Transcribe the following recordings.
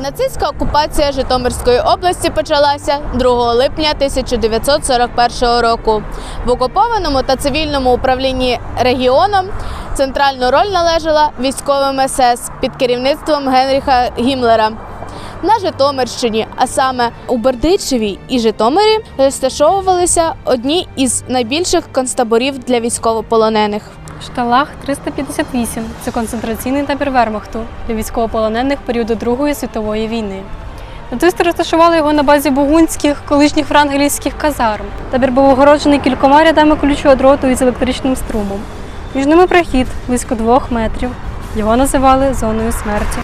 Нацистська окупація Житомирської області почалася 2 липня 1941 року. В окупованому та цивільному управлінні регіоном центральну роль належала військовим СС під керівництвом Генріха Гімлера. На Житомирщині, а саме у Бердичеві і Житомирі, розташовувалися одні із найбільших концтаборів для військовополонених. Шталах 358 це концентраційний табір Вермахту для військовополонених періоду Другої світової війни. Нацисти розташували його на базі бугунських, колишніх франгелівських казарм. Табір був огороджений кількома рядами колючого дроту із електричним струмом. Між ними прохід близько двох метрів. Його називали зоною смерті.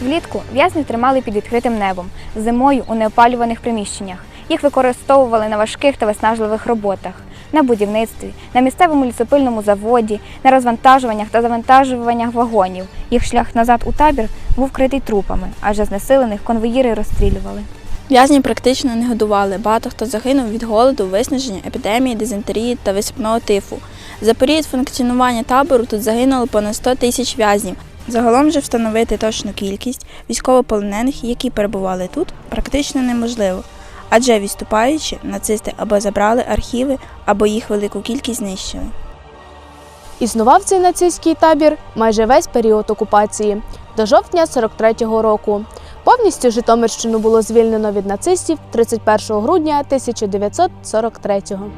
Влітку в'язнів тримали під відкритим небом, зимою у неопалюваних приміщеннях. Їх використовували на важких та виснажливих роботах, на будівництві, на місцевому лісопильному заводі, на розвантажуваннях та завантажуваннях вагонів. Їх шлях назад у табір був критий трупами, адже знесилених конвоїри розстрілювали. В'язні практично не годували. Багато хто загинув від голоду, виснаження, епідемії, дизентерії та висипного тифу. За період функціонування табору тут загинуло понад 100 тисяч в'язнів. Загалом же встановити точну кількість військовополонених, які перебували тут, практично неможливо. Адже відступаючи, нацисти або забрали архіви, або їх велику кількість знищили. Існував цей нацистський табір майже весь період окупації до жовтня 43-го року. Повністю Житомирщину було звільнено від нацистів 31 грудня 1943-го.